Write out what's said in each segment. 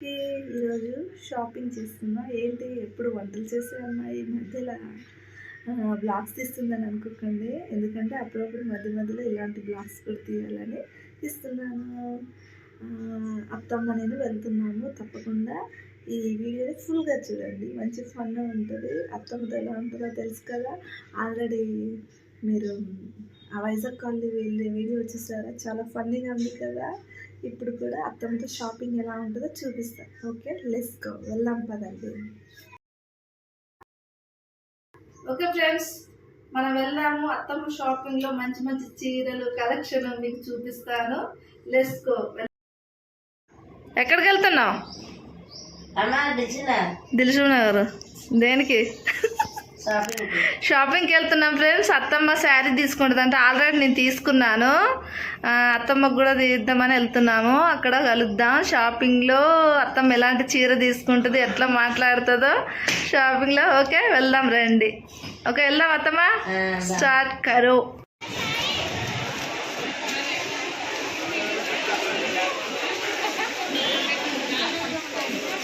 ఈరోజు షాపింగ్ చేస్తున్నా. ఏంటి? ఎప్పుడు వంటలు చేసే అమ్మాయి ఈ మధ్యలో బ్లాగ్స్ తీస్తుందని అనుకోకండి. ఎందుకంటే అప్పుడప్పుడు మధ్య మధ్యలో ఇలాంటి బ్లాగ్స్ కూడా తీయాలని తీస్తున్నాను. అత్తమ్మ నేను వెళ్తున్నాము. తప్పకుండా ఈ వీడియోని ఫుల్గా చూడండి. మంచి ఫన్ ఉంటుంది. అత్తమ్మతో ఎలా ఉంటుందో తెలుసు కదా. ఆల్రెడీ మీరు ఆ వైజాగ్ కాలనీ వెళ్ళే వీడియో వచ్చేసారా చాలా ఫన్నీగా ఉంది కదా. ఇప్పుడు కూడా అత్తమ్మతో షాపింగ్ ఎలా ఉంటుందో చూపిస్తాను. ఓకే లెస్ గో వెళ్దాం పదండి. ఓకే ఫ్రెండ్స్ మనం వెళ్ళాము అత్తమ్మ షాపింగ్లో మంచి మంచి చీరలు కలెక్షన్ మీకు చూపిస్తాను. లెస్ గో ఎక్కడికి వెళ్తున్నావు? దిల్సు నగర్ దేనికి? షాపింగ్కి వెళ్తున్నాం ఫ్రెండ్స్ అత్తమ్మ శారీ తీసుకుంటుంది అంటే ఆల్రెడీ నేను తీసుకున్నాను. అత్తమ్మకు కూడా తీద్దామని వెళ్తున్నాము. అక్కడ కలుద్దాం. షాపింగ్లో అత్తమ్మ ఎలాంటి చీర తీసుకుంటుంది ఎట్లా మాట్లాడుతుందో షాపింగ్లో ఓకే వెళ్దాం రండి. ఓకే వెళ్దాం అత్తమ్మ. స్టార్ట్ కరో.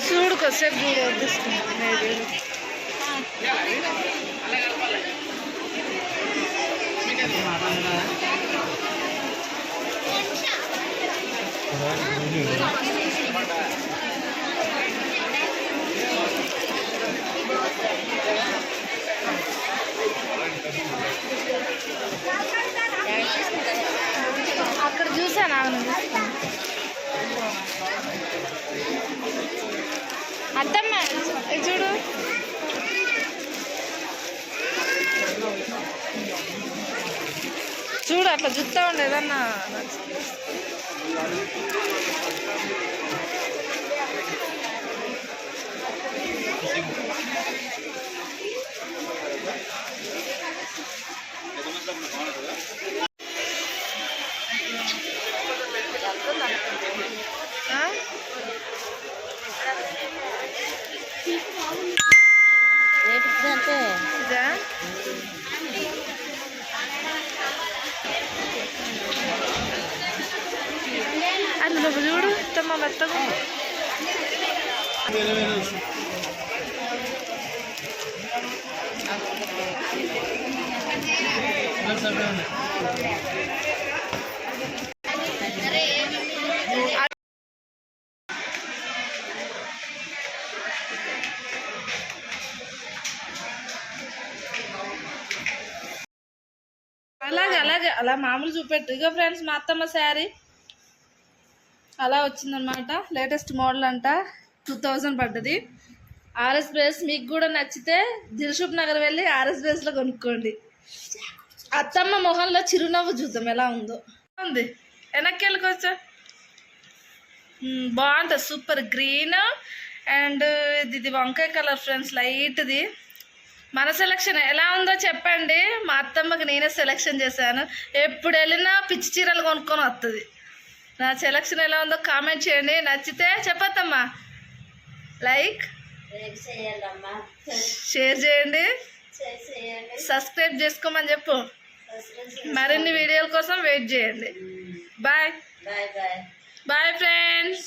చూడు కొద్దిసేపు అక్కడ చూసాను ఆమెను చూస్తాను అత్తమ్మ చూడు. చూడు అట్లా చూస్తా ఉండేదన్నా అందులో చూడు తమ్మ మెత్తగా అలాగే అలాగే. అలా మామూలు చూపెట్టు. ఇక ఫ్రెండ్స్ మా అత్తమ్మ శారీ. అలా వచ్చిందనమాట లేటెస్ట్ మోడల్ అంట. టూ థౌజండ్ పడ్డది. ఆర్ఎస్ బ్రేస్ మీకు కూడా నచ్చితే దిల్షుప్ నగర్ వెళ్ళి ఆర్ఎస్ బ్రేస్లో కొనుక్కోండి. అత్తమ్మ మొహంలో చిరునవ్వు చూద్దాం ఎలా ఉందో. ఉంది. వెనక్కి వెళ్ళుకోవచ్చా బాగుంటుంది. సూపర్ గ్రీన్ అండ్ ఇది ఇది వంకాయ కలర్ ఫ్రెండ్స్ లైట్ది మన సెలక్షన్ ఎలా ఉందో చెప్పండి. మా అత్తమ్మకి నేనే సెలెక్షన్ చేశాను. ఎప్పుడు వెళ్ళినా పిచ్చి చీరలు కొనుక్కొని వస్తుంది నా సెలక్షన్ ఎలా ఉందో కామెంట్ చేయండి. నచ్చితే చెప్పత్తమ్మా లైక్ షేర్ చేయండి. సబ్స్క్రైబ్ చేసుకోమని చెప్పు. మరిన్ని వీడియోల కోసం వెయిట్ చేయండి. Bye bye friends